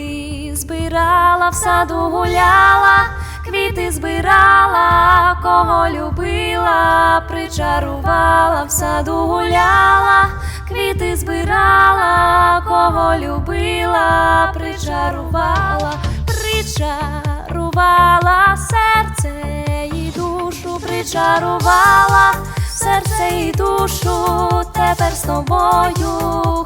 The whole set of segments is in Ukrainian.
квіти збирала, в саду гуляла, квіти збирала, кого любила, причарувала, в саду гуляла, квіти збирала, кого любила, причарувала, причарувала серце і душу, причарувала серце і душу, тепер з тобою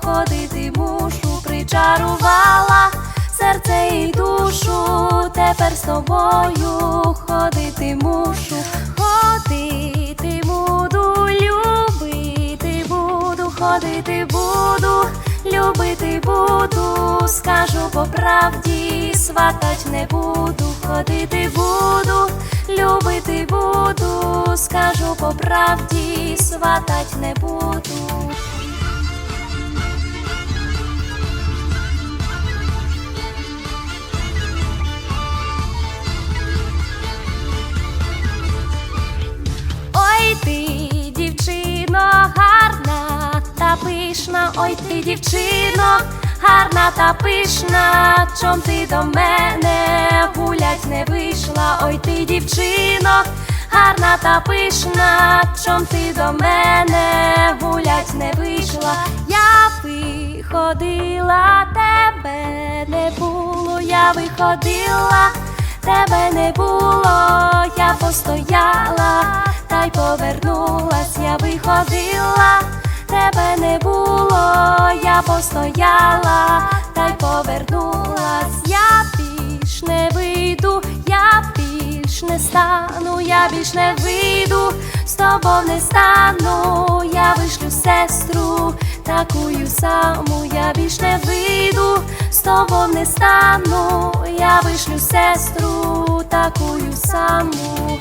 ходити мушу, причарувала серце і душу, тепер з тобою ходити мушу, ходити буду, любити буду, ходити буду, любити буду, скажу по правді, сватать не буду, ходити буду, любити буду, скажу по правді, сватать не буду. Пишна, ой ти, дівчино, гарна та пишна, чом ти до мене гулять не вийшла, ой ти, дівчино, гарна та пишна, чом ти до мене гулять не вийшла, я виходила, тебе не було, я виходила. Тебе не було, я постояла, та й повернулась, я виходила, я постояла, та й повернулась, я більш не вийду, я більш не стану, я більш не вийду, з тобою не стану, я вишлю сестру, такую саму, я більш не вийду, з тобою не стану, я вишлю сестру, такую саму.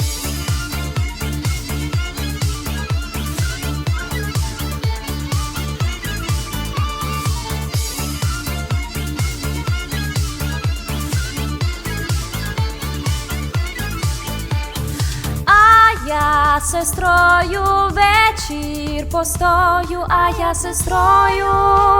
Сестрою вечір постою, а я сестрою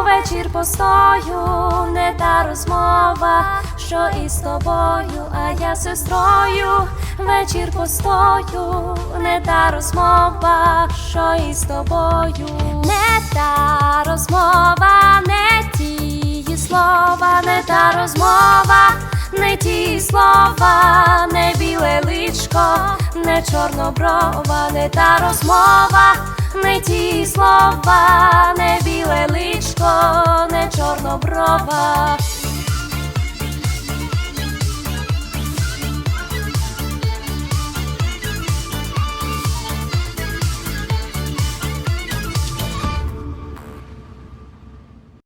вечір постою, не та розмова, що із тобою, а я сестрою вечір постою, не та розмова, що із тобою, не та розмова, не ті слова, не та розмова. Не ті слова, не чорноброва, не та розмова, не ті слова, не біле личко, не чорноброва.